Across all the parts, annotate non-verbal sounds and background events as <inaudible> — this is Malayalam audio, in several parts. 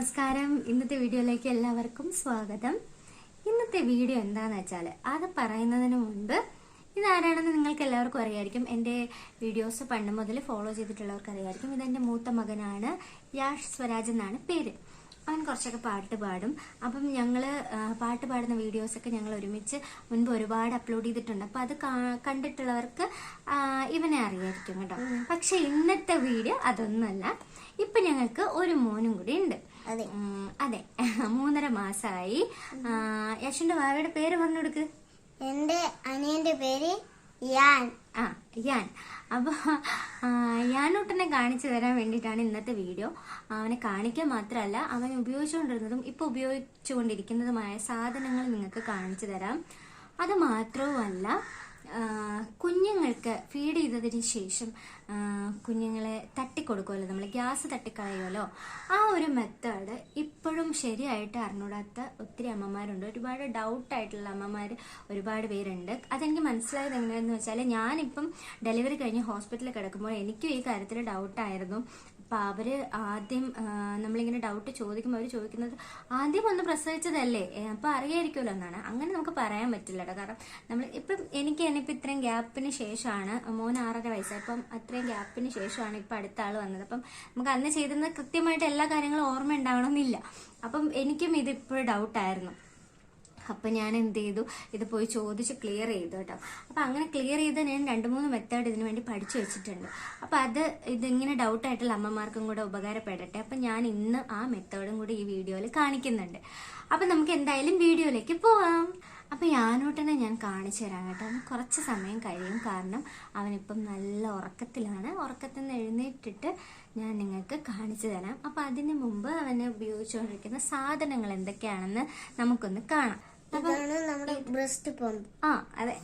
നമസ്കാരം. ഇന്നത്തെ വീഡിയോയിലേക്ക് എല്ലാവർക്കും സ്വാഗതം. ഇന്നത്തെ വീഡിയോ എന്താന്ന് വെച്ചാൽ അത് പറയുന്നതിന് മുൻപ് ഇതാരാണെന്ന് നിങ്ങൾക്ക് എല്ലാവർക്കും അറിയായിരിക്കും. എന്റെ വീഡിയോസ് പണ്ട് മുതൽ ഫോളോ ചെയ്തിട്ടുള്ളവർക്ക് അറിയായിരിക്കും. ഇതെന്റെ മൂത്ത മകനാണ് യാഷ് സ്വരാജ് എന്നാണ് പേര്. അവൻ കുറച്ചൊക്കെ പാട്ട് പാടും. അപ്പം ഞങ്ങൾ പാട്ട് പാടുന്ന വീഡിയോസൊക്കെ ഞങ്ങൾ ഒരുമിച്ച് മുൻപ് ഒരുപാട് അപ്ലോഡ് ചെയ്തിട്ടുണ്ട്. അപ്പം അത് കണ്ടിട്ടുള്ളവർക്ക് ഇവനെ അറിയായിരിക്കും കേട്ടോ. പക്ഷെ ഇന്നത്തെ വീഡിയോ അതൊന്നുമല്ല. ഇപ്പം ഞങ്ങൾക്ക് ഒരു മോനും കൂടി ഉണ്ട്. അതെ. അതെ. <laughs> മൂന്നര മാസമായി യശുന്റെ വാവയുടെ പേര് പറഞ്ഞു കൊടുക്ക് എന്റെ അനിയന്റെ പേര് യാൻ ആ യാൻ അപ്പൊ ആ, യാനൂട്ടനെ കാണിച്ചു തരാൻ വേണ്ടിയിട്ടാണ് ഇന്നത്തെ വീഡിയോ. അവനെ കാണിക്കാൻ മാത്രമല്ല അവൻ ഉപയോഗിച്ചുകൊണ്ടിരുന്നതും ഇപ്പൊ ഉപയോഗിച്ചുകൊണ്ടിരിക്കുന്നതുമായ സാധനങ്ങൾ നിങ്ങൾക്ക് കാണിച്ചു തരാം. അത് മാത്രവുമല്ല കുഞ്ഞുങ്ങൾക്ക് ഫീഡ് ചെയ്തതിന് ശേഷം കുഞ്ഞുങ്ങളെ തട്ടിക്കൊടുക്കുമല്ലോ നമ്മൾ ഗ്യാസ് തട്ടിക്കളയുമല്ലോ. ആ ഒരു മെത്തേഡ് ഇപ്പോഴും ശരിയായിട്ട് അറിഞ്ഞൂടാത്ത ഒത്തിരി അമ്മമാരുണ്ട്. ഒരുപാട് ഡൗട്ടായിട്ടുള്ള അമ്മമാർ ഒരുപാട് പേരുണ്ട്. അതെനിക്ക് മനസ്സിലായത് എങ്ങനെയാണെന്ന് വെച്ചാൽ ഞാനിപ്പം ഡെലിവറി കഴിഞ്ഞ് ഹോസ്പിറ്റലിൽ കിടക്കുമ്പോൾ എനിക്കും ഈ കാര്യത്തിൽ ഡൗട്ടായിരുന്നു അപ്പം അവർ ആദ്യം നമ്മളിങ്ങനെ ഡൗട്ട് ചോദിക്കുമ്പോൾ അവർ ചോദിക്കുന്നത് ആദ്യം ഒന്ന് പ്രസവിച്ചതല്ലേ? അപ്പം അറിയായിരിക്കുമല്ലോ എന്നാണ്. അങ്ങനെ നമുക്ക് പറയാൻ പറ്റില്ല കേട്ടോ കാരണം നമ്മൾ ഇപ്പം എനിക്ക് ഇപ്പം ഇത്രയും ഗ്യാപ്പിന് ശേഷമാണ് മോൻ ആറര വയസ്സായി. അപ്പം അത്രയും ഗ്യാപ്പിന് ശേഷമാണ് ഇപ്പം അടുത്ത ആൾ വന്നത്. അപ്പം നമുക്ക് അന്ന് ചെയ്തിരുന്ന കൃത്യമായിട്ട് എല്ലാ കാര്യങ്ങളും ഓർമ്മ ഉണ്ടാവണമെന്നില്ല അപ്പം എനിക്കും ഇതിപ്പോൾ ഡൗട്ടായിരുന്നു അപ്പൊ ഞാൻ എന്ത് ചെയ്തു? ഇത് പോയി ചോദിച്ച് ക്ലിയർ ചെയ്തു കേട്ടോ. അപ്പൊ അങ്ങനെ ക്ലിയർ ചെയ്ത് ഞാൻ രണ്ട് മൂന്ന് മെത്തേഡ് ഇതിനു വേണ്ടി പഠിച്ചു വെച്ചിട്ടുണ്ട്. അപ്പൊ അത് ഇതിങ്ങനെ ഡൗട്ട് ആയിട്ടുള്ള അമ്മമാർക്കും കൂടെ ഉപകാരപ്പെടട്ടെ. അപ്പൊ ഞാൻ ഇന്ന് ആ മെത്തേഡും കൂടി ഈ വീഡിയോയിൽ കാണിക്കുന്നുണ്ട്. അപ്പൊ നമുക്ക് എന്തായാലും വീഡിയോയിലേക്ക് പോവാം. അപ്പൊ ഞാനോട്ടനെ ഞാൻ കാണിച്ചു തരാം കേട്ടോ. കുറച്ച് സമയം കഴിയും കാരണം അവനിപ്പം നല്ല ഉറക്കത്തിലാണ്. ഉറക്കത്തിൽ നിന്ന് എഴുന്നേറ്റിട്ട് ഞാൻ നിങ്ങൾക്ക് കാണിച്ചു തരാം. അപ്പൊ അതിന് മുമ്പ് അവനെ ഉപയോഗിച്ചുകൊണ്ടിരിക്കുന്ന സാധനങ്ങൾ എന്തൊക്കെയാണെന്ന് നമുക്കൊന്ന് കാണാം. ഇതാണ് നമ്മുടെ ബ്രസ്റ്റ് പമ്പ്. ആ അതെ.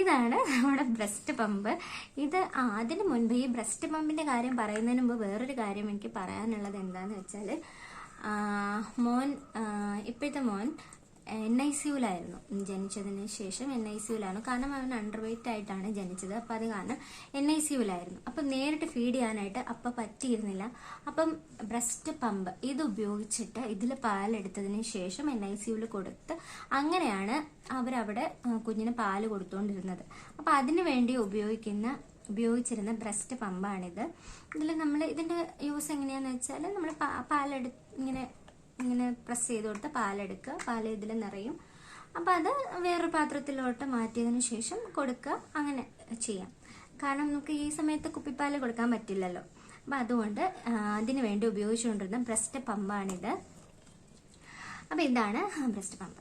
ഇതാണ് നമ്മുടെ ബ്രസ്റ്റ് പമ്പ്. ഇത് ആ, അതിന് മുൻപ് ഈ ബ്രസ്റ്റ് പമ്പിന്റെ കാര്യം പറയുന്നതിന് മുമ്പ് വേറൊരു കാര്യം എനിക്ക് പറയാനുള്ളത് എന്താന്ന് വെച്ചാൽ മോൻ ഇപ്പോഴത്തെ മോൻ എൻ ഐ സിയുലായിരുന്നു ജനിച്ചതിന് ശേഷം എൻ ഐ സിയുലാണ് കാരണം അവൻ അണ്ടർ വെയിറ്റ് ആയിട്ടാണ് ജനിച്ചത്. അപ്പം അത് കാരണം എൻ ഐ സിയുലായിരുന്നു അപ്പം നേരിട്ട് ഫീഡ് ചെയ്യാനായിട്ട് അപ്പം പറ്റിയിരുന്നില്ല. അപ്പം ബ്രസ്റ്റ് പമ്പ് ഇത് ഉപയോഗിച്ചിട്ട് ഇതിൽ പാലെടുത്തതിന് ശേഷം എൻ ഐ സിയുൽ കൊടുത്ത് അങ്ങനെയാണ് അവരവിടെ കുഞ്ഞിന് പാൽ കൊടുത്തുകൊണ്ടിരുന്നത് അപ്പം അതിനു വേണ്ടി ഉപയോഗിക്കുന്ന ഉപയോഗിച്ചിരുന്ന ബ്രസ്റ്റ് പമ്പാണിത് ഇതിൽ നമ്മൾ ഇതിന്റെ യൂസ് എങ്ങനെയാണെന്ന് വെച്ചാൽ നമ്മൾ പാലെടു ഇങ്ങനെ ഇങ്ങനെ പ്രസ് ചെയ്ത് കൊടുത്ത് പാലെടുക്കുക. പാൽ ഇതിൽ നിറയും. അപ്പം അത് വേറൊരു പാത്രത്തിലോട്ട് മാറ്റിയതിന് ശേഷം കൊടുക്കുക. അങ്ങനെ ചെയ്യാം. കാരണം നമുക്ക് ഈ സമയത്ത് കുപ്പിപ്പാൽ കൊടുക്കാൻ പറ്റില്ലല്ലോ. അപ്പം അതുകൊണ്ട് അതിന് വേണ്ടി ഉപയോഗിച്ചുകൊണ്ടിരുന്ന ബ്രസ്റ്റ് പമ്പാണിത്. അപ്പം ഇതാണ് ബ്രസ്റ്റ് പമ്പ്.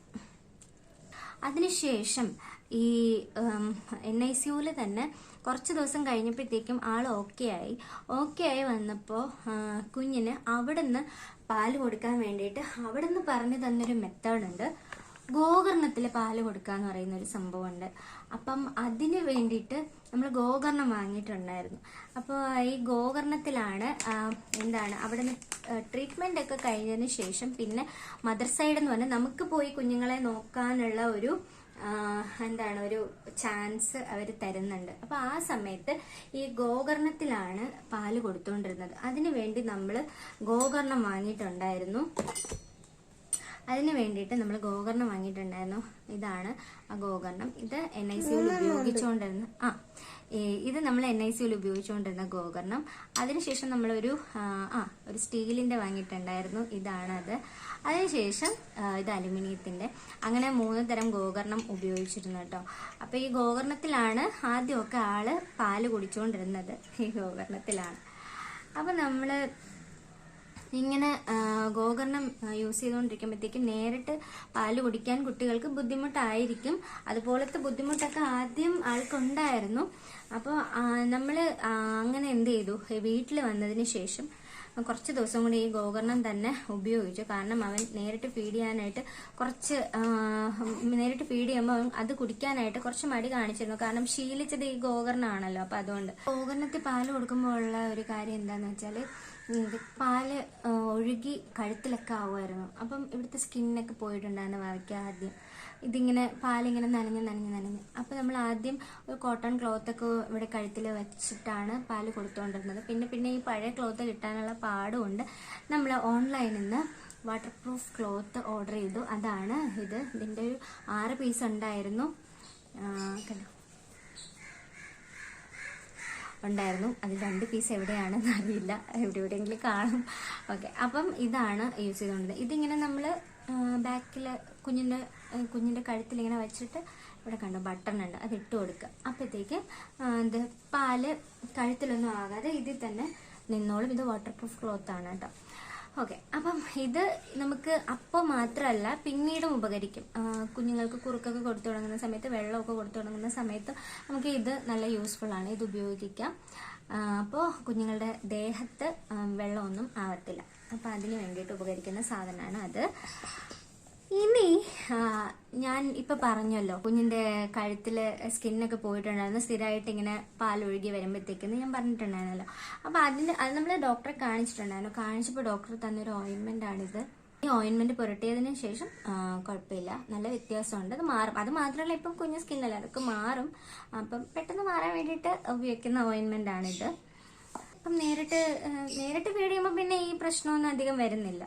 അതിനുശേഷം ഈ എൻ ഐ സിയുവിൽ തന്നെ കുറച്ച് ദിവസം കഴിഞ്ഞപ്പോഴത്തേക്കും ആൾ ഓക്കെ ആയി. ഓക്കെ ആയി വന്നപ്പോൾ കുഞ്ഞിന് അവിടുന്ന് പാൽ കൊടുക്കാൻ വേണ്ടിയിട്ട് അവിടെ നിന്ന് പറഞ്ഞു തന്നൊരു മെത്തേഡുണ്ട് ഗോകർണത്തിൽ പാൽ കൊടുക്കുക എന്ന് പറയുന്ന ഒരു സംഭവമുണ്ട്. അപ്പം അതിന് വേണ്ടിയിട്ട് നമ്മൾ ഗോകർണം വാങ്ങിയിട്ടുണ്ടായിരുന്നു. അപ്പോൾ ഈ ഗോകർണത്തിലാണ് എന്താണ് അവിടെ നിന്ന് ട്രീറ്റ്മെന്റ് ഒക്കെ കഴിഞ്ഞതിന് ശേഷം പിന്നെ മദർ സൈഡ് എന്ന് പറഞ്ഞാൽ നമുക്ക് പോയി കുഞ്ഞുങ്ങളെ നോക്കാനുള്ള ഒരു എന്താണ് ഒരു ചാൻസ് അവർ തരുന്നുണ്ട്. അപ്പൊ ആ സമയത്ത് ഈ ഗോകർണത്തിലാണ് പാൽ കൊടുത്തുകൊണ്ടിരുന്നത് അതിനു വേണ്ടി നമ്മൾ ഗോകർണം വാങ്ങിയിട്ടുണ്ടായിരുന്നു. അതിന് വേണ്ടിയിട്ട് നമ്മൾ ഗോകർണം വാങ്ങിയിട്ടുണ്ടായിരുന്നു. ഇതാണ് ആ ഗോകർണം. ഇത് എൻ ഐ സിയിൽ ഉപയോഗിച്ചുകൊണ്ടിരുന്ന ആ ഇത് നമ്മൾ എൻ ഐ സിയിൽ ഉപയോഗിച്ചുകൊണ്ടിരുന്ന ഗോകർണം. അതിനുശേഷം നമ്മളൊരു ആ, ആ ഒരു സ്റ്റീലിന്റെ വാങ്ങിയിട്ടുണ്ടായിരുന്നു. ഇതാണ് അത് അതിനുശേഷം ഇത് അലുമിനിയത്തിന്റെ അങ്ങനെ മൂന്ന് തരം ഗോകർണം ഉപയോഗിച്ചിരുന്നു കേട്ടോ. അപ്പോൾ ഈ ഗോകർണത്തിലാണ് ആദ്യമൊക്കെ ആൾ പാൽ കുടിച്ചുകൊണ്ടിരുന്നത് ഈ ഗോകർണത്തിലാണ്. അപ്പൊ നമ്മൾ ഇങ്ങനെ ഗോകർണം യൂസ് ചെയ്തുകൊണ്ടിരിക്കുമ്പോഴത്തേക്കും നേരിട്ട് പാൽ കുടിക്കാൻ കുട്ടികൾക്ക് ബുദ്ധിമുട്ടായിരിക്കും. അതുപോലത്തെ ബുദ്ധിമുട്ടൊക്കെ ആദ്യം ആൾക്കുണ്ടായിരുന്നു. അപ്പോൾ നമ്മൾ അങ്ങനെ എന്ത് ചെയ്തു? വീട്ടിൽ വന്നതിന് ശേഷം കുറച്ച് ദിവസം കൂടി ഈ ഗോകർണം തന്നെ ഉപയോഗിച്ചു. കാരണം അവൻ നേരിട്ട് ഫീഡ് ചെയ്യാനായിട്ട് കുറച്ച് നേരിട്ട് ഫീഡ് ചെയ്യുമ്പോൾ അത് കുടിക്കാനായിട്ട് കുറച്ച് മടി കാണിച്ചിരുന്നു. കാരണം ശീലിച്ചത് ഈ ഗോകർണമാണല്ലോ അപ്പൊ അതുകൊണ്ട് ഗോകർണത്തിൽ പാൽ കൊടുക്കുമ്പോൾ ഉള്ള ഒരു കാര്യം എന്താന്ന് വെച്ചാൽ ഇത് പാൽ ഒഴുകി കഴുത്തിലൊക്കെ ആവുമായിരുന്നു. അപ്പം ഇവിടുത്തെ സ്കിന്നൊക്കെ പോയിട്ടുണ്ടായിരുന്നു വാവയ്ക്ക് ആദ്യം. ഇതിങ്ങനെ പാലിങ്ങനെ നനഞ്ഞ് നനഞ്ഞ് നനഞ്ഞ്. അപ്പോൾ നമ്മൾ ആദ്യം ഒരു കോട്ടൺ ക്ലോത്തൊക്കെ ഇവിടെ കഴുത്തിൽ വെച്ചിട്ടാണ് പാൽ കൊടുത്തുകൊണ്ടിരുന്നത് പിന്നെ പിന്നെ ഈ പഴയ ക്ലോത്ത് കിട്ടാനുള്ള പാടുകൊണ്ട് നമ്മൾ ഓൺലൈനിൽ നിന്ന് വാട്ടർ പ്രൂഫ് ക്ലോത്ത് ഓർഡർ ചെയ്തു. അതാണ് ഇത്. ഇതിന്റെ ഒരു ആറ് പീസ് ഉണ്ടായിരുന്നു. ഉണ്ടായിരുന്നു. അതിൽ രണ്ട് പീസ് എവിടെയാണെന്ന് അറിയില്ല. എവിടെ എവിടെയെങ്കിലും കാണും. ഓക്കെ അപ്പം ഇതാണ് യൂസ് ചെയ്തുകൊണ്ടത് ഇതിങ്ങനെ നമ്മൾ ബാക്കിൽ കുഞ്ഞിന്റെ കുഞ്ഞിന്റെ കഴുത്തിൽ ഇങ്ങനെ വെച്ചിട്ട് ഇവിടെ കണ്ടോ ബട്ടൺ ഉണ്ട് അത് ഇട്ട് കൊടുക്കുക അപ്പോഴത്തേക്ക് ഇത് പാൽ കഴുത്തിലൊന്നും ആകാതെ ഇതിൽ തന്നെ നിന്നോളും. ഇത് വാട്ടർ പ്രൂഫ് ക്ലോത്ത് ആണ് കേട്ടോ. ഓക്കെ അപ്പം ഇത് നമുക്ക് അപ്പോൾ മാത്രമല്ല പിന്നീടും ഉപകരിക്കും. കുഞ്ഞുങ്ങൾക്ക് കുറുക്കൊക്കെ കൊടുത്തു തുടങ്ങുന്ന സമയത്ത് വെള്ളമൊക്കെ കൊടുത്തു തുടങ്ങുന്ന സമയത്ത് നമുക്ക് ഇത് നല്ല യൂസ്ഫുൾ ആണ്. ഇത് ഉപയോഗിക്കാം. അപ്പോൾ കുഞ്ഞുങ്ങളുടെ ദേഹത്ത് വെള്ളമൊന്നും ആവത്തില്ല. അപ്പോൾ അതിന് വേണ്ടിയിട്ട് ഉപകരിക്കുന്ന സാധനമാണ് അത്. ഞാൻ ഇപ്പൊ പറഞ്ഞല്ലോ കുഞ്ഞിന്റെ കഴുത്തിൽ സ്കിന്നൊക്കെ പോയിട്ടുണ്ടായിരുന്നു സ്ഥിരമായിട്ട് ഇങ്ങനെ പാൽ പാലൊഴുകി വരുമ്പോഴത്തേക്കെന്ന് ഞാൻ പറഞ്ഞിട്ടുണ്ടായിരുന്നല്ലോ. അപ്പൊ അതിന് അത് നമ്മൾ ഡോക്ടറെ കാണിച്ചിട്ടുണ്ടായിരുന്നു. കാണിച്ചപ്പോൾ ഡോക്ടർ തന്നൊരു ഓയിൻമെന്റ് ആണിത്. ഈ ഓയിൻമെന്റ് പുരട്ടിയതിന് ശേഷം കുഴപ്പമില്ല. നല്ല വ്യത്യാസമുണ്ട്. അത് മാറും. അത് മാത്രമല്ല ഇപ്പം കുഞ്ഞു സ്കിന്നല്ല അതൊക്കെ മാറും. അപ്പം പെട്ടെന്ന് മാറാൻ വേണ്ടിയിട്ട് ഉപയോഗിക്കുന്ന ഓയിൻമെന്റ് ആണിത്. അപ്പം നേരിട്ട് നേരിട്ട് ഫീഡ് ചെയ്യുമ്പോൾ പിന്നെ ഈ പ്രശ്നമൊന്നും അധികം വരുന്നില്ല.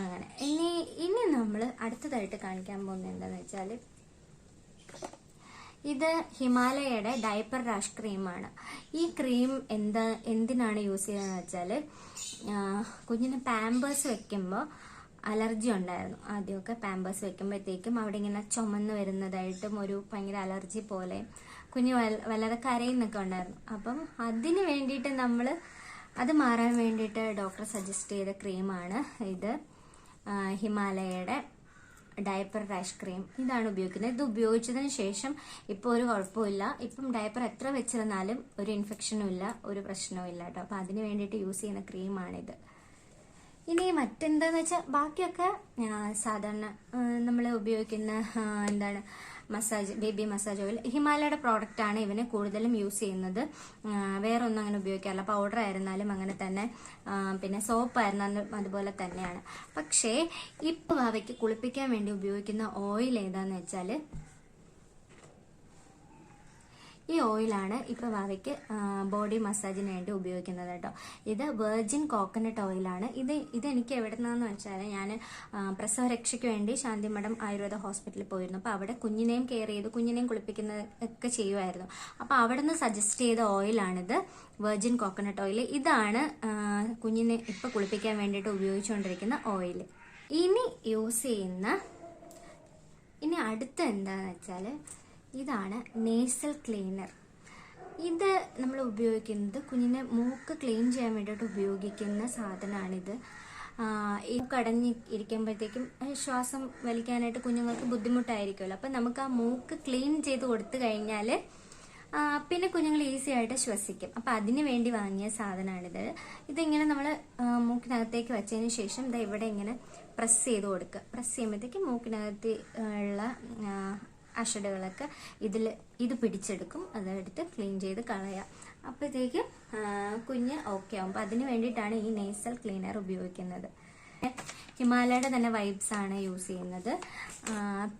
അങ്ങനെ. ഇനി ഇനി നമ്മൾ അടുത്തതായിട്ട് കാണിക്കാൻ പോകുന്നത് എന്താണെന്ന് വെച്ചാൽ ഇത് ഹിമാലയയുടെ ഡയപ്പർ റാഷ് ക്രീമാണ്. ഈ ക്രീം എന്താ എന്തിനാണ് യൂസ് ചെയ്യുന്നതെന്ന് വെച്ചാൽ കുഞ്ഞിന് പാമ്പേഴ്സ് വെക്കുമ്പോൾ അലർജി ഉണ്ടായിരുന്നു. ആദ്യമൊക്കെ പാമ്പേഴ്സ് വെക്കുമ്പോഴത്തേക്കും അവിടെ ഇങ്ങനെ ചുമന്ന് വരുന്നതായിട്ടും ഒരു ഭയങ്കര അലർജി പോലെ കുഞ്ഞ് വളരെ കരയുന്നൊക്കെ ഉണ്ടായിരുന്നു. അപ്പം അതിന് വേണ്ടിയിട്ട് നമ്മൾ അത് മാറാൻ വേണ്ടിയിട്ട് ഡോക്ടർ സജസ്റ്റ് ചെയ്ത ക്രീമാണ് ഇത്. ഹിമാലയയുടെ ഡയപ്പർ റാഷ് ക്രീം. ഇതാണ് ഉപയോഗിക്കുന്നത്. ഇത് ഉപയോഗിച്ചതിന് ശേഷം ഇപ്പോൾ ഒരു കുഴപ്പമില്ല. ഇപ്പം ഡയപ്പർ എത്ര വെച്ചിരുന്നാലും ഒരു ഇൻഫെക്ഷനും ഇല്ല ഒരു പ്രശ്നവും ഇല്ല കേട്ടോ. അപ്പം അതിന് വേണ്ടിയിട്ട് യൂസ് ചെയ്യുന്ന ക്രീമാണിത്. ഇനി മറ്റെന്താന്ന് വെച്ചാൽ ബാക്കിയൊക്കെ സാധാരണ നമ്മൾ ഉപയോഗിക്കുന്ന എന്താണ് massage baby massage oil. Product ആണ് ഇവന് കൂടുതലും യൂസ് ചെയ്യുന്നത്. വേറെ ഒന്നും അങ്ങനെ ഉപയോഗിക്കാറില്ല. പൗഡർ ആയിരുന്നാലും അങ്ങനെ തന്നെ. പിന്നെ സോപ്പ് ആയിരുന്നാലും അതുപോലെ തന്നെയാണ്. പക്ഷേ ഇപ്പൊ അവയ്ക്ക് കുളിപ്പിക്കാൻ വേണ്ടി ഉപയോഗിക്കുന്ന ഓയിൽ ഏതാന്ന് വെച്ചാൽ ഈ ഓയിലാണ് ഇപ്പൊ വാവയ്ക്ക് ബോഡി മസാജിന് വേണ്ടി ഉപയോഗിക്കുന്നത് കേട്ടോ. ഇത് വെർജിൻ കോക്കനട്ട് ഓയിലാണ് ഇത് ഇത് എനിക്ക് എവിടെ നിന്നാന്ന് വെച്ചാൽ ഞാൻ പ്രസവരക്ഷയ്ക്ക് വേണ്ടി ശാന്തിമഠം ആയുർവേദ ഹോസ്പിറ്റലിൽ പോയിരുന്നു. അപ്പോൾ അവിടെ കുഞ്ഞിനെയും കെയർ ചെയ്ത് കുഞ്ഞിനെയും കുളിപ്പിക്കുന്ന ഒക്കെ ചെയ്യുമായിരുന്നു അപ്പോൾ അവിടെ നിന്ന് സജസ്റ്റ് ചെയ്ത ഓയിലാണിത് വെർജിൻ കോക്കനട്ട് ഓയിൽ ഇതാണ് കുഞ്ഞിനെ ഇപ്പൊ കുളിപ്പിക്കാൻ വേണ്ടിയിട്ട് ഉപയോഗിച്ചുകൊണ്ടിരിക്കുന്ന ഓയിൽ ഇനി യൂസ് ചെയ്യുന്ന ഇനി അടുത്ത എന്താന്ന് വെച്ചാൽ ഇതാണ് നേസൽ ക്ലീനർ ഇത് നമ്മൾ ഉപയോഗിക്കുന്നത് കുഞ്ഞിനെ മൂക്ക് ക്ലീൻ ചെയ്യാൻ വേണ്ടിയിട്ട് ഉപയോഗിക്കുന്ന സാധനമാണിത്. ഈ കടഞ്ഞ് ഇരിക്കുമ്പോഴത്തേക്കും ശ്വാസം വലിക്കാനായിട്ട് കുഞ്ഞുങ്ങൾക്ക് ബുദ്ധിമുട്ടായിരിക്കുമല്ലോ. അപ്പം നമുക്ക് ആ മൂക്ക് ക്ലീൻ ചെയ്ത് കൊടുത്തു കഴിഞ്ഞാൽ പിന്നെ കുഞ്ഞുങ്ങൾ ഈസി ആയിട്ട് ശ്വസിക്കും. അപ്പം അതിന് വേണ്ടി വാങ്ങിയ സാധനമാണിത്. ഇതിങ്ങനെ നമ്മൾ മൂക്കിനകത്തേക്ക് വെച്ചതിന് ശേഷം ഇതാ ഇവിടെ ഇങ്ങനെ പ്രസ് ചെയ്ത് കൊടുക്കുക. പ്രസ് ചെയ്യുമ്പോഴത്തേക്ക് മൂക്കിനകത്ത് ഉള്ള അഷഡുകളൊക്കെ ഇതിൽ ഇത് പിടിച്ചെടുക്കും. അതെടുത്ത് ക്ലീൻ ചെയ്ത് കളയാം. അപ്പോഴത്തേക്ക് കുഞ്ഞ് ഓക്കെ ആവും അപ്പം അതിന് വേണ്ടിയിട്ടാണ് ഈ നേസൽ ക്ലീനർ ഉപയോഗിക്കുന്നത്. ഹിമാലയയുടെ തന്നെ വൈബ്സ് ആണ് യൂസ് ചെയ്യുന്നത്.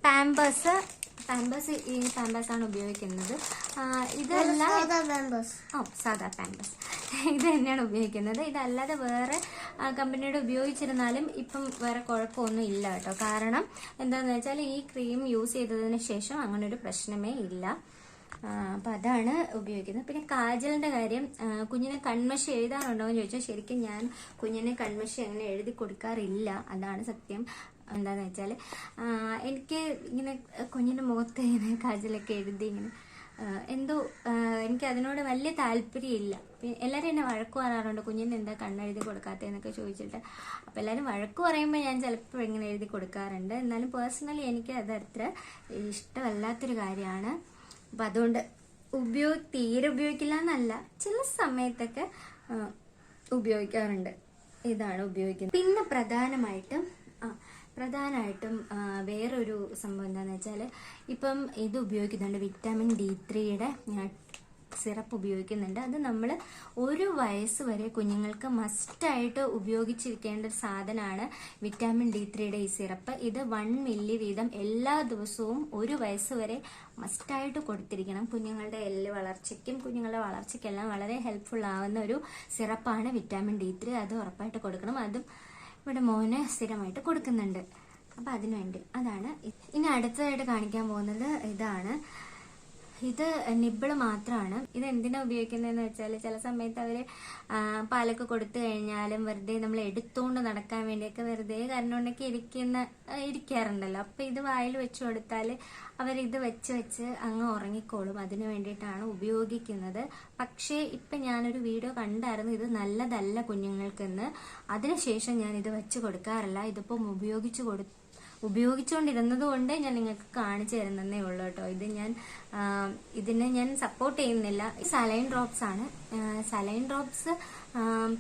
പാമ്പേഴ്സ് പാമ്പേഴ്സ് ഈ പാമ്പസ് ആണ് ഉപയോഗിക്കുന്നത്. ഇതല്ല ഓ സാധാ പാമ്പേഴ്സ് <laughs> ഇത് തന്നെയാണ് ഉപയോഗിക്കുന്നത്. ഇതല്ലാതെ വേറെ കമ്പനിയുടെ ഉപയോഗിച്ചിരുന്നാലും ഇപ്പം വേറെ കുഴപ്പമൊന്നും ഇല്ല കേട്ടോ. കാരണം എന്താണെന്ന് വെച്ചാൽ ഈ ക്രീം യൂസ് ചെയ്തതിന് ശേഷം അങ്ങനെ ഒരു പ്രശ്നമേ ഇല്ല. അപ്പം അതാണ് ഉപയോഗിക്കുന്നത്. പിന്നെ കാജലിന്റെ കാര്യം കുഞ്ഞിനെ കൺമഷി എഴുതാറുണ്ടോ എന്ന് ചോദിച്ചാൽ ശരിക്കും ഞാൻ കുഞ്ഞിനെ കൺമഷി അങ്ങനെ എഴുതി കൊടുക്കാറില്ല. അതാണ് സത്യം. എന്താന്ന് വെച്ചാൽ എനിക്ക് ഇങ്ങനെ കുഞ്ഞിന്റെ മുഖത്ത് ഇങ്ങനെ കാജലൊക്കെ എഴുതി ഇങ്ങനെ എന്തോ എനിക്ക് അതിനോട് വലിയ താല്പര്യമില്ല. എല്ലാവരും എന്നെ വഴക്ക് പറയാറുണ്ട് കുഞ്ഞിന് എന്താ കണ്ണെഴുതി കൊടുക്കാത്തതെന്നൊക്കെ ചോദിച്ചിട്ട്. അപ്പം എല്ലാവരും വഴക്ക് പറയുമ്പോൾ ഞാൻ ചിലപ്പോൾ ഇങ്ങനെ എഴുതി കൊടുക്കാറുണ്ട്. എന്നാലും പേഴ്സണലി എനിക്ക് അത് അത്ര ഇഷ്ടമല്ലാത്തൊരു കാര്യമാണ്. അപ്പം അതുകൊണ്ട് ഉപയോഗ തീരെ ഉപയോഗിക്കില്ല എന്നല്ല ചില സമയത്തൊക്കെ ഉപയോഗിക്കാറുണ്ട്. ഇതാണ് ഉപയോഗിക്കുന്നത്. പിന്നെ പ്രധാനമായിട്ടും ആ പ്രധാനമായിട്ടും വേറൊരു സംഭവം എന്താണെന്ന് വെച്ചാൽ ഇപ്പം ഇത് ഉപയോഗിക്കുന്നുണ്ട് വിറ്റാമിൻ ഡി ത്രീയുടെ സിറപ്പ് ഉപയോഗിക്കുന്നുണ്ട്. അത് നമ്മൾ ഒരു വയസ്സ് വരെ കുഞ്ഞുങ്ങൾക്ക് മസ്റ്റായിട്ട് ഉപയോഗിച്ചിരിക്കേണ്ട ഒരു സാധനമാണ് വിറ്റാമിൻ ഡി ത്രീയുടെ ഈ സിറപ്പ്. ഇത് വൺ മില്ലി വീതം എല്ലാ ദിവസവും ഒരു വയസ്സ് വരെ മസ്റ്റായിട്ട് കൊടുത്തിരിക്കണം. കുഞ്ഞുങ്ങളുടെ എല്ല് വളർച്ചയ്ക്കും കുഞ്ഞുങ്ങളുടെ വളർച്ചയ്ക്കെല്ലാം വളരെ ഹെൽപ്ഫുൾ ആവുന്ന ഒരു സിറപ്പാണ് വിറ്റാമിൻ ഡി ത്രീ. അത് ഉറപ്പായിട്ട് കൊടുക്കണം. അതും ഇവിടെ മോനെ സ്ഥിരമായിട്ട് കൊടുക്കുന്നുണ്ട്. അപ്പം അതിനുവേണ്ടി അതാണ് ഇനി അടുത്തതായിട്ട് കാണിക്കാൻ പോകുന്നത് ഇതാണ് ഇത് നിബിൾ മാത്രമാണ് ഇത് എന്തിനാ ഉപയോഗിക്കുന്നതെന്ന് വെച്ചാൽ ചില സമയത്ത് അവർ പാലൊക്കെ കൊടുത്തു കഴിഞ്ഞാലും വെറുതെ നമ്മൾ എടുത്തുകൊണ്ട് നടക്കാൻ വേണ്ടിയൊക്കെ വെറുതെ കരണ്ടുകൊണ്ടൊക്കെ ഇരിക്കുന്ന ഇരിക്കാറുണ്ടല്ലോ. അപ്പം ഇത് വായിൽ വെച്ച് കൊടുത്താൽ അവരിത് വെച്ച് വെച്ച് അങ്ങ് ഉറങ്ങിക്കോളും. അതിന് വേണ്ടിയിട്ടാണ് ഉപയോഗിക്കുന്നത്. പക്ഷേ ഇപ്പം ഞാനൊരു വീഡിയോ കണ്ടായിരുന്നു. ഇത് നല്ലതല്ല കുഞ്ഞുങ്ങൾക്കെന്ന്. അതിനുശേഷം ഞാൻ ഇത് വെച്ച് കൊടുക്കാറില്ല. ഇതിപ്പം ഉപയോഗിച്ച് കൊടു ഉപയോഗിച്ചുകൊണ്ടിരുന്നത് കൊണ്ട് ഞാൻ നിങ്ങൾക്ക് കാണിച്ചു തരുന്നതേ ഉള്ളൂ കേട്ടോ. ഇത് ഞാൻ ഇതിന് ഞാൻ സപ്പോർട്ട് ചെയ്യുന്നില്ല. സലൈൻ ഡ്രോപ്സ് ആണ്. സലൈൻ ഡ്രോപ്സ്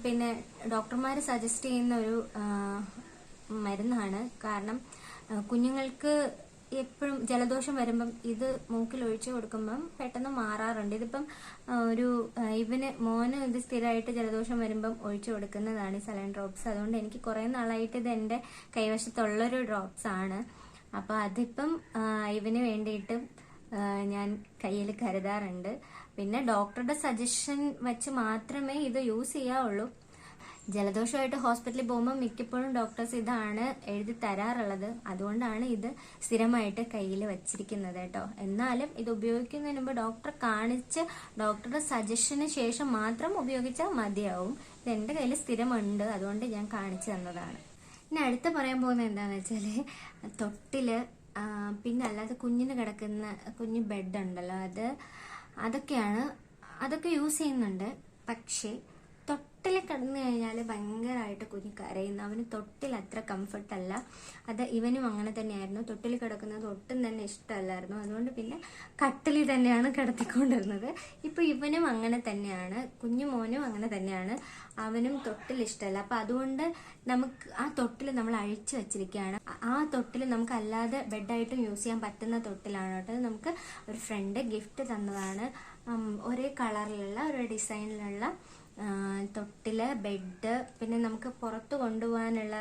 പിന്നെ ഡോക്ടർമാർ സജസ്റ്റ് ചെയ്യുന്ന ഒരു മരുന്നാണ്. കാരണം കുഞ്ഞുങ്ങൾക്ക് എപ്പോഴും ജലദോഷം വരുമ്പം ഇത് മൂക്കിൽ ഒഴിച്ചു കൊടുക്കുമ്പം പെട്ടെന്ന് മാറാറുണ്ട്. ഇതിപ്പം ഒരു ഇവന് മോന് ഇത് സ്ഥിരമായിട്ട് ജലദോഷം വരുമ്പം ഒഴിച്ചു കൊടുക്കുന്നതാണ് ഈ സലൈൻ ഡ്രോപ്സ് അതുകൊണ്ട് എനിക്ക് കുറേ നാളായിട്ട് ഇത് എന്റെ കൈവശത്തുള്ളൊരു ഡ്രോപ്സ് ആണ്. അപ്പോൾ അതിപ്പം ഇവന് വേണ്ടിയിട്ട് ഞാൻ കയ്യിൽ കരുതാറുണ്ട്. പിന്നെ ഡോക്ടറുടെ സജഷൻ വെച്ച് മാത്രമേ ഇത് യൂസ് ചെയ്യാവുള്ളൂ. ജലദോഷമായിട്ട് ഹോസ്പിറ്റലിൽ പോകുമ്പോൾ മിക്കപ്പോഴും ഡോക്ടേഴ്സ് ഇതാണ് എഴുതി തരാറുള്ളത്. അതുകൊണ്ടാണ് ഇത് സ്ഥിരമായിട്ട് കയ്യിൽ വച്ചിരിക്കുന്നത് കേട്ടോ. എന്നാലും ഇത് ഉപയോഗിക്കുന്നതിന് മുമ്പ് ഡോക്ടറെ കാണിച്ച് ഡോക്ടറുടെ സജഷന് ശേഷം മാത്രം ഉപയോഗിച്ചാൽ മതിയാവും. ഇത് എന്റെ കയ്യിൽ സ്ഥിരമുണ്ട്. അതുകൊണ്ട് ഞാൻ കാണിച്ചു തന്നതാണ്. ഇനി അടുത്ത് പറയാൻ പോകുന്നത് എന്താണെന്ന് വെച്ചാൽ തൊട്ടിൽ പിന്നെ അല്ലാതെ കുഞ്ഞിന് കിടക്കുന്ന കുഞ്ഞ് ബെഡ് ഉണ്ടല്ലോ അത്. അതൊക്കെയാണ് അതൊക്കെ യൂസ് ചെയ്യുന്നുണ്ട്. പക്ഷേ തൊട്ടിൽ കിടന്നു കഴിഞ്ഞാൽ ഭയങ്കരമായിട്ട് കുഞ്ഞ് കരയുന്നു. അവന് തൊട്ടിൽ അത്ര കംഫർട്ടല്ല അത് ഇവനും അങ്ങനെ തന്നെയായിരുന്നു. തൊട്ടിൽ കിടക്കുന്നത് ഒട്ടും തന്നെ ഇഷ്ടമല്ലായിരുന്നു. അതുകൊണ്ട് പിന്നെ കട്ടിലിൽ തന്നെയാണ് കിടത്തിക്കൊണ്ടിരുന്നത്. ഇപ്പൊ ഇവനും അങ്ങനെ തന്നെയാണ്. കുഞ്ഞു മോനും അങ്ങനെ തന്നെയാണ്. അവനും തൊട്ടിൽ ഇഷ്ടമല്ല. അപ്പൊ അതുകൊണ്ട് നമുക്ക് ആ തൊട്ടിൽ നമ്മൾ അഴിച്ചു വെച്ചിരിക്കുകയാണ്. ആ- തൊട്ടിൽ നമുക്ക് അല്ലാതെ ബെഡായിട്ടും യൂസ് ചെയ്യാൻ പറ്റുന്ന തൊട്ടിലാണ് കേട്ടോ. നമുക്ക് ഒരു ഫ്രണ്ട് ഗിഫ്റ്റ് തന്നതാണ്. ഒരേ കളറിലുള്ള ഒരു ഡിസൈനിലുള്ള തൊട്ടിൽ ബെഡ് പിന്നെ നമുക്ക് പുറത്ത് കൊണ്ടുപോകാനുള്ള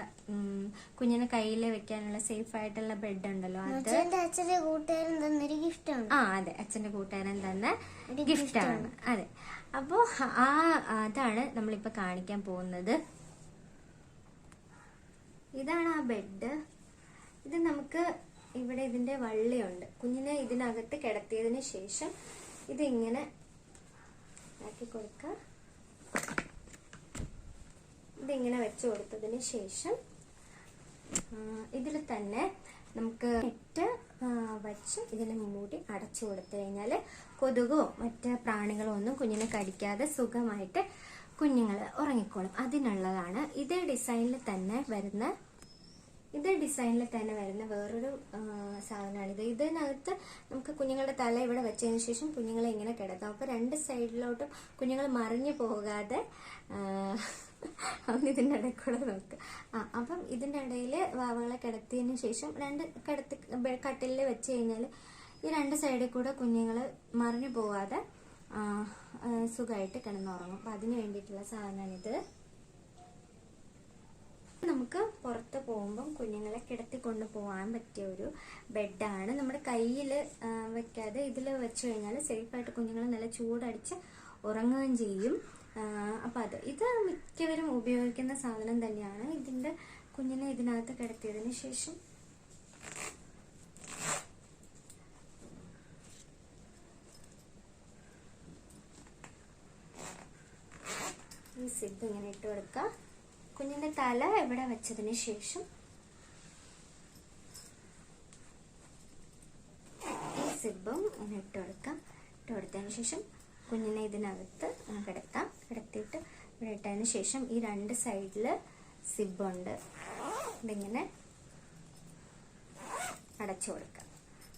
കുഞ്ഞിനെ കയ്യിൽ വെക്കാനുള്ള സേഫ് ആയിട്ടുള്ള ബെഡ് ഉണ്ടല്ലോ അത്. അച്ഛന്റെ അച്ഛന്റെ കൂട്ടുകാരൻ തന്നൊരു ഗിഫ്റ്റ് ഉണ്ട്. ആ അതെ അച്ഛന്റെ കൂട്ടുകാരൻ തന്ന ഗിഫ്റ്റ് ആണ്. അതെ. അപ്പോ ആ അതാണ് നമ്മളിപ്പോ കാണിക്കാൻ പോകുന്നത്. ഇതാണ് ആ ബെഡ്. ഇത് നമുക്ക് ഇവിടെ ഇതിന്റെ വള്ളിയുണ്ട്. കുഞ്ഞിനെ ഇതിനകത്ത് കിടത്തിയതിന് ശേഷം ഇതിങ്ങനെ ആക്കി കൊടുക്കുക ഇതിങ്ങനെ വെച്ച് കൊടുത്തതിന് ശേഷം ഇതിൽ തന്നെ നമുക്ക് നെറ്റ് വച്ച് ഇതിനെ മൂടി അടച്ചു കൊടുത്തു കഴിഞ്ഞാൽ കൊതുകോ മറ്റ് പ്രാണികളോ ഒന്നും കുഞ്ഞിനെ കടിക്കാതെ സുഖമായിട്ട് കുഞ്ഞുങ്ങൾ ഉറങ്ങിക്കോളും. അതിനുള്ളതാണ്. ഇതേ ഡിസൈനിൽ തന്നെ വരുന്ന ഇതേ ഡിസൈനിൽ തന്നെ വരുന്ന വേറൊരു സാധനമാണിത്. ഇതിനകത്ത് നമുക്ക് കുഞ്ഞുങ്ങളുടെ തല ഇവിടെ വെച്ചതിന് ശേഷം കുഞ്ഞുങ്ങളെ ഇങ്ങനെ കിടക്കാം. അപ്പോൾ രണ്ട് സൈഡിലോട്ടും കുഞ്ഞുങ്ങൾ മറിഞ്ഞു പോകാതെ ആ, ഇതിന്റെ ഇടയിൽ കൂടെ നോക്കുക ആ അപ്പം ഇതിന്റെ ഇടയിൽ വാവകളെ കിടത്തിയതിന് ശേഷം രണ്ട് കിടത്തി കട്ടിലിൽ വെച്ച് കഴിഞ്ഞാൽ ഈ രണ്ട് സൈഡിൽ കൂടെ കുഞ്ഞുങ്ങൾ മറിഞ്ഞു പോവാതെ സുഖമായിട്ട് കിടന്നുറങ്ങും. അപ്പം അതിന് വേണ്ടിയിട്ടുള്ള സാധനമാണിത് നമുക്ക് പുറത്ത് പോകുമ്പം കുഞ്ഞുങ്ങളെ കിടത്തി കൊണ്ട് പോകാൻ പറ്റിയ ഒരു ബെഡാണ്. നമ്മുടെ കയ്യിൽ വെക്കാതെ ഇതിൽ വെച്ച് കഴിഞ്ഞാൽ സേഫായിട്ട് കുഞ്ഞുങ്ങൾ നല്ല ചൂടടിച്ച് ഉറങ്ങുകയും ചെയ്യും. ആ, അപ്പം അത്. ഇത് മിക്കവരും ഉപയോഗിക്കുന്ന സാധനം തന്നെയാണ്. ഇതിന്റെ കുഞ്ഞിനെ ഇതിനകത്ത് കിടത്തിയതിന് ശേഷം. ഈ സിബ് ഇങ്ങനെ ഇട്ട് കൊടുക്കുക കുഞ്ഞിന്റെ തല ഇവിടെ വെച്ചതിന് ശേഷം ഈ സിബും ഇങ്ങനെ ഇട്ട് കൊടുക്കാം. ഇട്ട് കൊടുത്തതിന് ശേഷം കുഞ്ഞിനെ ഇതിനകത്ത് കിടത്താം. കിടത്തിയിട്ട് ഇവിടെ ഇട്ടതിന് ശേഷം ഈ രണ്ട് സൈഡിൽ സിബുണ്ട് ഇതിങ്ങനെ അടച്ചു കൊടുക്കാം.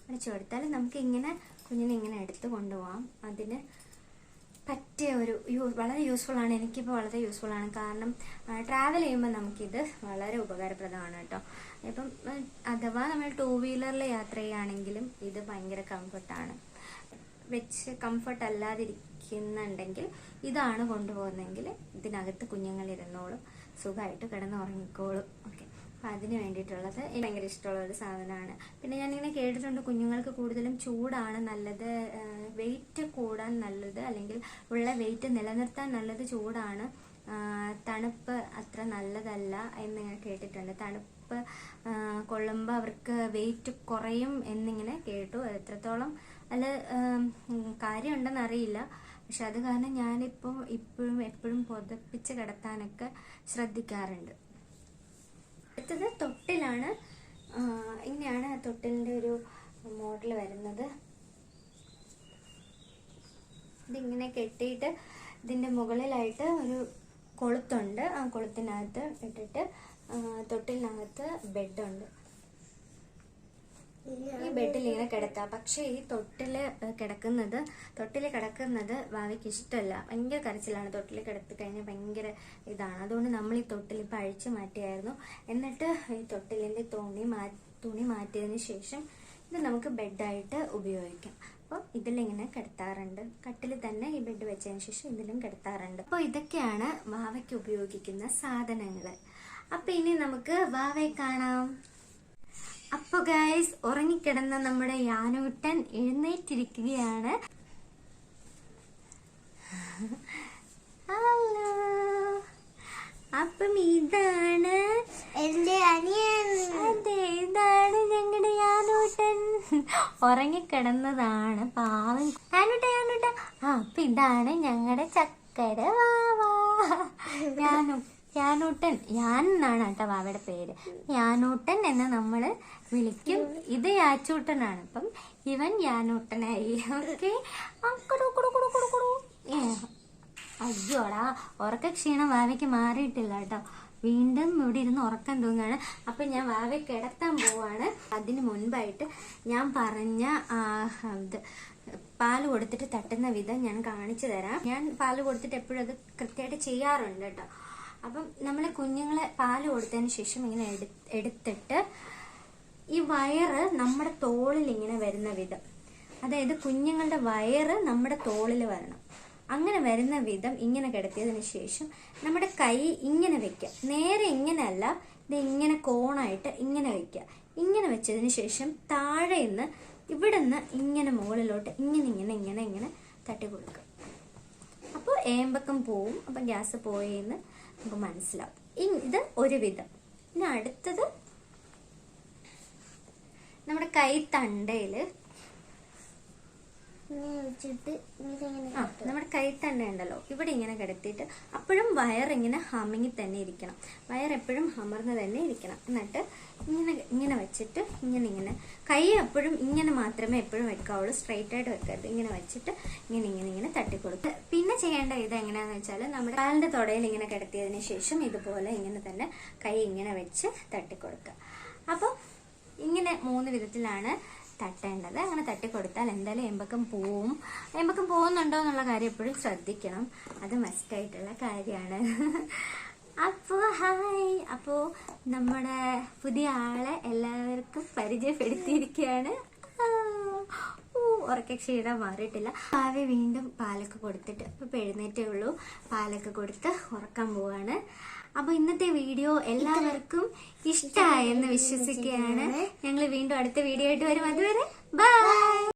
അടച്ചു കൊടുത്താൽ നമുക്ക് ഇങ്ങനെ കുഞ്ഞിനെ ഇങ്ങനെ എടുത്ത് കൊണ്ടുപോകാം അതിന് പറ്റിയ ഒരു വളരെ യൂസ്ഫുൾ ആണ്. എനിക്കിപ്പോൾ വളരെ യൂസ്ഫുൾ ആണ്. കാരണം ട്രാവൽ ചെയ്യുമ്പോൾ നമുക്കിത് വളരെ ഉപകാരപ്രദമാണ് കേട്ടോ. ഇപ്പം അഥവാ നമ്മൾ ടൂ വീലറിൽ യാത്ര ചെയ്യുകയാണെങ്കിലും ഇത് ഭയങ്കര കംഫർട്ടാണ് വെച്ച് കംഫർട്ട് അല്ലാതിരിക്കുന്നുണ്ടെങ്കിൽ ഇതാണ് കൊണ്ടുപോകുന്നതെങ്കിൽ ഇതിനകത്ത് കുഞ്ഞുങ്ങൾ ഇരുന്നോളും സുഖമായിട്ട് കിടന്നുറങ്ങിക്കോളും ഓക്കെ അപ്പം അതിന് വേണ്ടിയിട്ടുള്ളത് എനിക്ക് ഭയങ്കര ഇഷ്ടമുള്ള ഒരു സാധനമാണ്. പിന്നെ ഞാനിങ്ങനെ കേട്ടിട്ടുണ്ട് കുഞ്ഞുങ്ങൾക്ക് കൂടുതലും ചൂടാണ് നല്ലത്. വെയിറ്റ് കൂടാൻ നല്ലത് അല്ലെങ്കിൽ ഉള്ള വെയിറ്റ് നിലനിർത്താൻ നല്ലത് ചൂടാണ്. തണുപ്പ് അത്ര നല്ലതല്ല എന്ന് ഞാൻ കേട്ടിട്ടുണ്ട്. തണുപ്പ് കൊള്ളുമ്പോൾ അവർക്ക് വെയിറ്റ് കുറയും എന്നിങ്ങനെ കേട്ടു. എത്രത്തോളം അല്ല കാര്യമുണ്ടെന്ന് അറിയില്ല. പക്ഷെ അത് കാരണം ഞാനിപ്പോൾ ഇപ്പോഴും എപ്പോഴും പുതപ്പിച്ച് കിടത്താനൊക്കെ ശ്രദ്ധിക്കാറുണ്ട്. അടുത്തത് തൊട്ടിലാണ്. ഇങ്ങനെയാണ് തൊട്ടിലിന്റെ ഒരു മോഡൽ വരുന്നത്. ഇതിങ്ങനെ കെട്ടിയിട്ട് ഇതിന്റെ മുകളിലായിട്ട് ഒരു കൊളുത്തുണ്ട്. ആ കൊളുത്തിനകത്ത് ഇട്ടിട്ട് തൊട്ടിലിനകത്ത് ബെഡുണ്ട്. ഈ ബെഡിൽ ഇങ്ങനെ കിടത്താം. പക്ഷേ ഈ തൊട്ടിൽ കിടക്കുന്നത് തൊട്ടിൽ കിടക്കുന്നത് ഭാവിക്ക് ഇഷ്ടമല്ല. ഭയങ്കര കരച്ചിലാണ് തൊട്ടിൽ കിടത്തി കഴിഞ്ഞാൽ ഭയങ്കര ഇതാണ്. അതുകൊണ്ട് നമ്മൾ ഈ തൊട്ടിൽ ഇപ്പം അഴിച്ചു മാറ്റിയായിരുന്നു. എന്നിട്ട് ഈ തൊട്ടിലിന്റെ തുണി മാ തുണി മാറ്റിയതിന് ശേഷം ഇത് നമുക്ക് ബെഡായിട്ട് ഉപയോഗിക്കാം. അപ്പോൾ ഇതിലിങ്ങനെ കിടത്താറുണ്ട്. കട്ടിൽ തന്നെ ഈ ബെഡ് വെച്ചതിന് ശേഷം ഇതിലും കിടത്താറുണ്ട്. അപ്പോൾ ഇതൊക്കെയാണ് വാവയ്ക്ക് ഉപയോഗിക്കുന്ന സാധനങ്ങൾ. അപ്പോൾ ഇനി നമുക്ക് വാവയെ കാണാം. അപ്പൊ ഗൈസ് ഉറങ്ങിക്കിടന്ന നമ്മുടെ യാനൂട്ടൻ എഴുന്നേറ്റിരിക്കുകയാണ്. അപ്പം ഇതാണ് എന്റെ അനിയൻ. അതെ ഇതാണ് ഞങ്ങളുടെ യാനൂട്ടൻ. ഉറങ്ങിക്കിടന്നതാണ് പാവം. യാനൂട്ട യാനൂട്ട. ആ അപ്പൊ ഇതാണ് ഞങ്ങളുടെ ചക്കര വാവാ. <laughs> യാനു യാനൂട്ടൻ. യാൻ എന്നാണ് കേട്ടോ വാവയുടെ പേര്. യാനൂട്ടൻ എന്ന് നമ്മൾ വിളിക്കും. ഇത് യാച്ചൂട്ടനാണ്. അപ്പം ഇവൻ യാനൂട്ടനായി. ഓക്കെ. അയ്യോടാ. ഉറക്ക ക്ഷീണം വാവയ്ക്ക് മാറിയിട്ടില്ല കേട്ടോ. വീണ്ടും ഇവിടെ ഇരുന്ന് ഉറക്കം തൂങ്ങാണ്. അപ്പൊ ഞാൻ വാവയെ കിടത്താൻ പോവാണ്. അതിന് മുൻപായിട്ട് ഞാൻ പറഞ്ഞ ഇത് പാൽ കൊടുത്തിട്ട് തട്ടുന്ന വിധം ഞാൻ കാണിച്ചു തരാം. ഞാൻ പാൽ കൊടുത്തിട്ട് എപ്പോഴും അത് കൃത്യമായിട്ട് ചെയ്യാറുണ്ട് കേട്ടോ. അപ്പം നമ്മൾ കുഞ്ഞുങ്ങളെ പാൽ കൊടുത്തതിന് ശേഷം ഇങ്ങനെ എടു എടുത്തിട്ട് ഈ വയറ് നമ്മുടെ തോളിൽ ഇങ്ങനെ വരുന്ന വിധം. അതായത് കുഞ്ഞുങ്ങളുടെ വയറ് നമ്മുടെ തോളിൽ വരണം. അങ്ങനെ വരുന്ന വിധം ഇങ്ങനെ കിടത്തിയതിന് ശേഷം നമ്മുടെ കൈ ഇങ്ങനെ വെക്കുക. നേരെ ഇങ്ങനെയല്ല ഇത് ഇങ്ങനെ കോണായിട്ട് ഇങ്ങനെ വെക്കുക. ഇങ്ങനെ വെച്ചതിന് ശേഷം താഴെ നിന്ന് ഇവിടെ നിന്ന് ഇങ്ങനെ മുകളിലോട്ട് ഇങ്ങനെ ഇങ്ങനെ ഇങ്ങനെ ഇങ്ങനെ തട്ടി കൊടുക്കുക. അപ്പോൾ ഏമ്പക്കം പോവും അപ്പം ഗ്യാസ് പോയെന്ന് നമുക്ക് മനസ്സിലാവും. ഇത് ഒരു വിധം ഇനി അടുത്തത് നമ്മുടെ കൈ തണ്ടയിൽ ഇങ്ങനെ വെച്ചിട്ട് ഇങ്ങനെ ആ നമ്മുടെ കൈ തന്നെ ഉണ്ടല്ലോ. ഇവിടെ ഇങ്ങനെ കിടത്തിയിട്ട് അപ്പോഴും വയർ ഇങ്ങനെ ഹമ്മിങ്ങി തന്നെ ഇരിക്കണം. വയർ എപ്പോഴും ഹമർന്ന് തന്നെ ഇരിക്കണം. എന്നിട്ട് ഇങ്ങനെ ഇങ്ങനെ വെച്ചിട്ട് ഇങ്ങനെ ഇങ്ങനെ. കൈ എപ്പോഴും ഇങ്ങനെ മാത്രമേ എപ്പോഴും വെക്കാവുള്ളൂ. സ്ട്രൈറ്റ് ആയിട്ട് വെക്കരുത്. ഇങ്ങനെ വെച്ചിട്ട് ഇങ്ങനെ ഇങ്ങനെ ഇങ്ങനെ തട്ടിക്കൊടുക്കുക. പിന്നെ ചെയ്യേണ്ട ഇത് എങ്ങനെയാന്ന് വെച്ചാൽ നമ്മുടെ കാലിന്റെ തുടയിൽ ഇങ്ങനെ കിടത്തിയതിന് ശേഷം ഇതുപോലെ ഇങ്ങനെ തന്നെ കൈ ഇങ്ങനെ വെച്ച് തട്ടിക്കൊടുക്കുക. അപ്പോൾ ഇങ്ങനെ മൂന്ന് വിധത്തിലാണ് തട്ടേണ്ടത്. അങ്ങനെ തട്ടിക്കൊടുത്താൽ എന്തായാലും എമ്പക്കം പോവും. എമ്പക്കം പോകുന്നുണ്ടോ എന്നുള്ള കാര്യം എപ്പോഴും ശ്രദ്ധിക്കണം. അത് മസ്റ്റായിട്ടുള്ള കാര്യമാണ്. അപ്പോ ഹായ്. അപ്പോ നമ്മുടെ പുതിയ ആളെ എല്ലാവർക്കും പരിചയപ്പെടുത്തിയിരിക്കുകയാണ്. ഉറക്ക ക്ഷീണം മാറിയിട്ടില്ല. ആവി വീണ്ടും പാലൊക്കെ കൊടുത്തിട്ട് ഇപ്പൊ എഴുന്നേറ്റേ ഉള്ളൂ. പാലൊക്കെ കൊടുത്ത് ഉറക്കാൻ പോവാണ്. അപ്പൊ ഇന്നത്തെ വീഡിയോ എല്ലാവർക്കും ഇഷ്ടമായെന്ന് വിശ്വസിക്കുകയാണ്. ഞങ്ങൾ വീണ്ടും അടുത്ത വീഡിയോ ആയിട്ട് വരും. അതുവരെ ബൈ